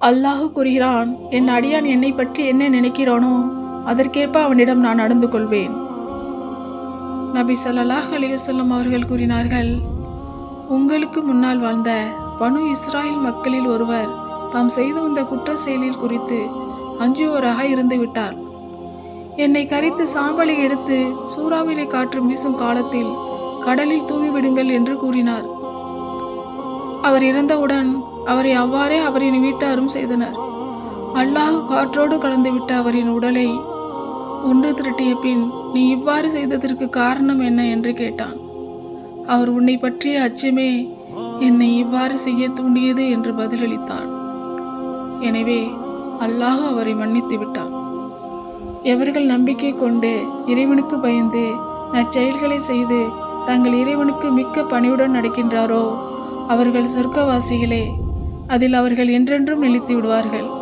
அல்லாஹு கூறுகிறான் என் அடியான் என்னை பற்றி என்ன நினைக்கிறானோ அதற்கேற்ப அவனிடம் நான் நடந்து கொள்வேன். நபி சல்லாஹ் அலிவசல்லம் அவர்கள் கூறினார்கள் உங்களுக்கு முன்னால் வாழ்ந்த பனு இஸ்ராயில் மக்களில் ஒருவர் தாம் செய்து வந்த குற்ற செயலில் குறித்து அஞ்சுவோராக இருந்து விட்டார். என்னை கரித்து சாம்பலை எடுத்து சூறாவிலை காற்று வீசும் காலத்தில் கடலில் தூவி விடுங்கள் என்று கூறினார். அவர் இறந்தவுடன் அவரை அவ்வாறே அவரின் வீட்டாரும் செய்தனர். அல்லாஹ் காற்றோடு கலந்துவிட்ட அவரின் உடலை ஒன்று திரட்டிய பின் நீ இவ்வாறு செய்ததற்கு காரணம் என்ன? என்று கேட்டான். அவர் உன்னை பற்றிய அச்சமே என்னை இவ்வாறு செய்ய தூண்டியது என்று பதிலளித்தான். எனவே அல்லாஹ் அவரை மன்னித்து விட்டான். எவர்கள் நம்பிக்கை கொண்டு இறைவனுக்கு பயந்து நற்செயல்களை செய்து தங்கள் இறைவனுக்கு மிக்க பணியுடன் நடக்கின்றாரோ அவர்கள் சொர்க்கவாசிகளே அதில் அவர்கள் என்றென்றும் நிலைத்து விடுவார்கள்.